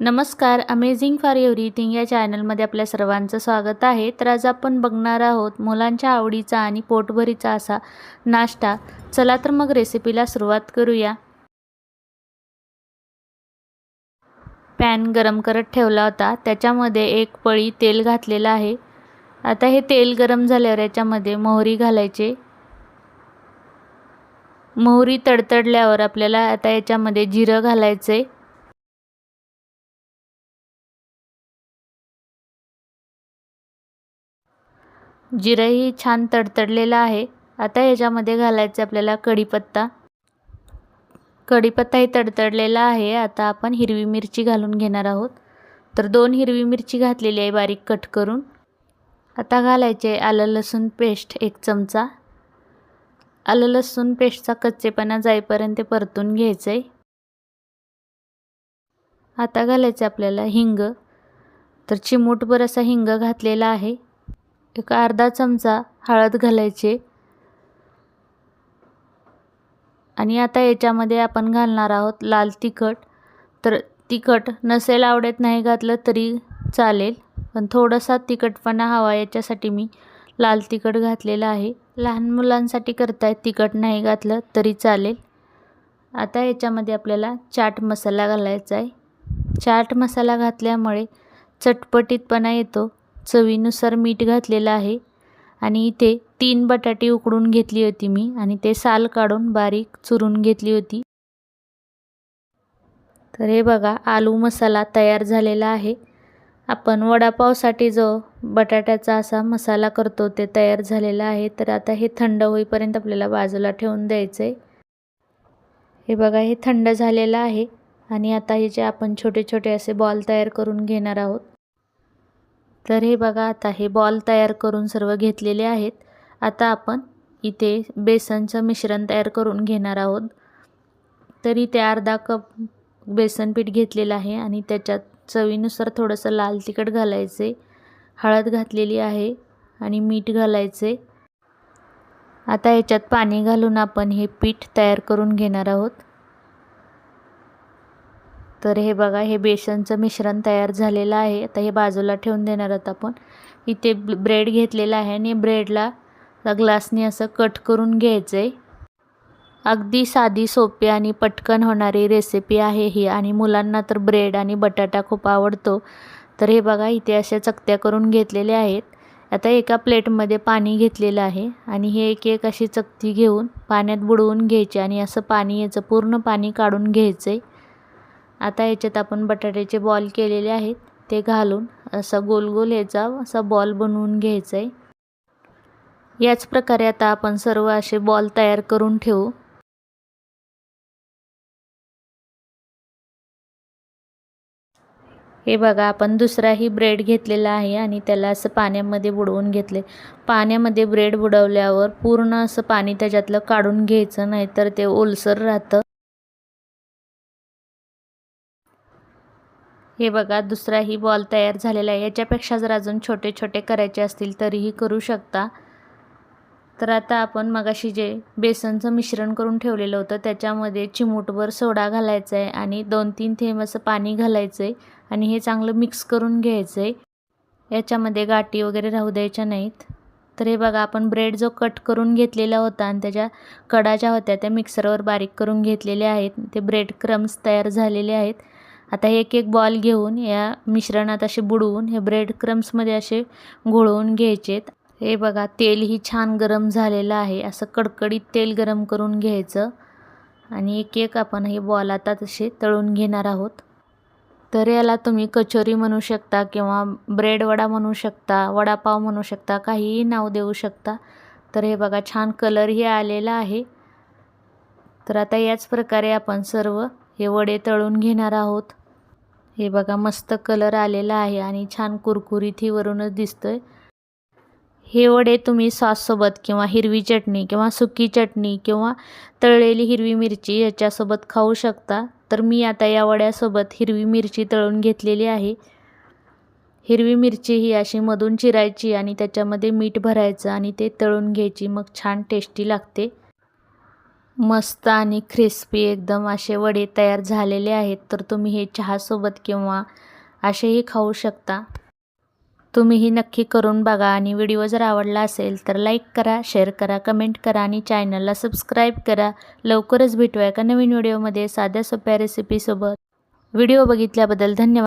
नमस्कार amazing for everything या चॅनलमध्ये आपल्या सर्वांचं स्वागत आहे. तर आज आपण बघणार आहोत मुलांच्या आवडीचा आणि पोटभरीचा असा नाश्ता. चला तर मग रेसिपीला सुरुवात करूया. पॅन गरम करत ठेवला होता. त्याच्यामध्ये एक पळी तेल घातलेलं आहे. आता हे तेल गरम झाल्यावर याच्यामध्ये मोहरी घालायचे. मोहरी तडतडल्यावर आपल्याला आता याच्यामध्ये जिरं घालायचे जिरंही छान तडतडलेलं आहे. आता याच्यामध्ये घालायचं आपल्याला कढीपत्ता. कढीपत्ताही तडतडलेला आहे. आता आपण हिरवी मिरची घालून घेणार आहोत. तर दोन हिरवी मिरची घातलेली आहे बारीक कट करून. आता घालायचे आलं लसूण पेस्ट एक चमचा. आलं लसूण पेस्टचा कच्चेपणा जाईपर्यंत परतून घ्यायचं आहे आता घालायचं आपल्याला हिंग. तर चिमूटभर असा हिंग घातलेला आहे. एक अर्धा चमचा हळद घालायचे. आणि आता याच्यामध्ये आपण घालणार आहोत लाल तिखट. तर तिखट नसेल आवडत नाही घातलं तरी चालेल पण थोडासा तिखटपणा हवा याच्यासाठी मी लाल तिखट घातलेलं आहे. लहान मुलांसाठी करताय तिखट नाही घातलं तरी चालेल. आता याच्यामध्ये आपल्याला चाट मसाला घालायचा आहे. चाट मसाला घातल्यामुळे चटपटीतपणा येतो. चवीनुसार मीठ घातलेलं आहे. आणि इथे तीन बटाटे उकडून घेतली होती मी आणि ते साल काढून बारीक चुरून घेतली होती. तर हे बघा आलू मसाला तयार झालेला आहे. आपण वडापावसाठी जो बटाट्याचा असा मसाला करतो ते तयार झालेला आहे. तर आता हे थंड होईपर्यंत आपल्याला बाजूला ठेवून द्यायचं आहे हे बघा हे थंड झालेलं आहे. आणि आता हे जे आपण छोटे छोटे असे बॉल तयार करून घेणार आहोत तर हे बघा आता हे बॉल तयार करून सर्व घेतलेले आहेत. आता आपण इथे बेसनचं मिश्रण तयार करून घेणार आहोत. तर इथे अर्धा कप बेसन पीठ घेतलेलं आहे आणि त्याच्यात चवीनुसार थोडंसं लाल तिखट घालायचे हळद घातलेली आहे आणि मीठ घालायचे. आता याच्यात पाणी घालून आपण हे पीठ तयार करून घेणार आहोत. तर हे बघा हे बेसनचं मिश्रण तयार झालेलं आहे. आता हे बाजूला ठेवून देणार आहोत आपण. इथे ब्रेड घेतलेला आहे आणि ब्रेडला ग्लासने असं कट करून घ्यायचं आहे अगदी साधी सोपी आणि पटकन होणारी रेसिपी आहे ही आणि मुलांना तर ब्रेड आणि बटाटा खूप आवडतो. तर हे बघा इथे अशा चकत्या करून घेतलेल्या आहेत. आता एका प्लेटमध्ये पाणी घेतलेलं आहे आणि हे एक एक अशी चकती घेऊन पाण्यात बुडवून घ्यायची आणि असं पाणी याचं पूर्ण पाणी काढून घ्यायचं आहे आता याच्यात आपण बटाट्याचे बॉल केलेले आहेत ते घालून असा गोल गोल याचा असा बॉल बनवून घ्यायचा आहे याच प्रकारे आता आपण सर्व असे बॉल तयार करून ठेवू. हे बघा आपण दुसराही ब्रेड घेतलेला आहे आणि त्याला असं पाण्यामध्ये बुडवून घेतले पाण्यामध्ये ब्रेड बुडवल्यावर पूर्ण असं पाणी त्याच्यातलं काढून घ्यायचं नाही तर ते ओलसर राहतं. हे बघा दुसराही बॉल तयार झालेला आहे. याच्यापेक्षा जर अजून छोटे छोटे करायचे असतील तरीही करू शकता. तर आता आपण मगाशी जे बेसनचं मिश्रण करून ठेवलेलं होतं त्याच्यामध्ये चिमूटभर सोडा घालायचा आहे आणि दोन तीन थेंब असं पाणी घालायचं आहे आणि हे चांगलं मिक्स करून घ्यायचं आहे याच्यामध्ये गाठी वगैरे राहू द्यायच्या नाहीत. तर हे बघा आपण ब्रेड जो कट करून घेतलेला होता आणि त्याच्या कडा ज्या होत्या त्या मिक्सरवर बारीक करून घेतलेल्या आहेत. ते ब्रेड क्रम्स तयार झालेले आहेत. आता एक एक बॉल घेऊन या मिश्रणात असे बुडवून हे ब्रेड क्रम्समध्ये असे घोळवून घ्यायचेत. हे बघा तेलही छान गरम झालेलं आहे. असं कडकडीत तेल गरम करून घ्यायचं. आणि एक एक आपण हे बॉल आता तसे तळून घेणार आहोत. तर याला तुम्ही कचोरी म्हणू शकता किंवा ब्रेड वडा म्हणू शकता वडापाव म्हणू शकता काहीही नाव देऊ शकता. तर हे बघा छान कलरही आलेला आहे. तर आता याच प्रकारे आपण सर्व हे वडे तळून घेणार आहोत. हे बघा मस्त कलर आलेला आहे आणि छान कुरकुरीतही वरूनच दिसतोय. हे वडे तुम्ही सॉससोबत किंवा हिरवी चटणी किंवा सुकी चटणी किंवा तळलेली हिरवी मिरची याच्यासोबत खाऊ शकता. तर मी आता या वड्यासोबत हिरवी मिरची तळून घेतलेली आहे. हिरवी मिरची ही अशी मधून चिरायची आणि त्याच्यामध्ये मीठ भरायचं आणि ते तळून घ्यायची. मग छान टेस्टी लागते. मस्त आणि क्रिस्पी एकदम असे वडे तयार झालेले आहेत. तर तुम्ही हे चहासोबत किंवा असेही खाऊ शकता. तुम्हीही नक्की करून बघा आणि व्हिडिओ जर आवडला असेल तर लाईक करा शेअर करा कमेंट करा आणि चॅनलला सबस्क्राईब करा. लवकरच भेटूया एका नवीन व्हिडिओमध्ये साध्या सोप्या रेसिपीसोबत व्हिडिओ बघितल्याबद्दल धन्यवाद.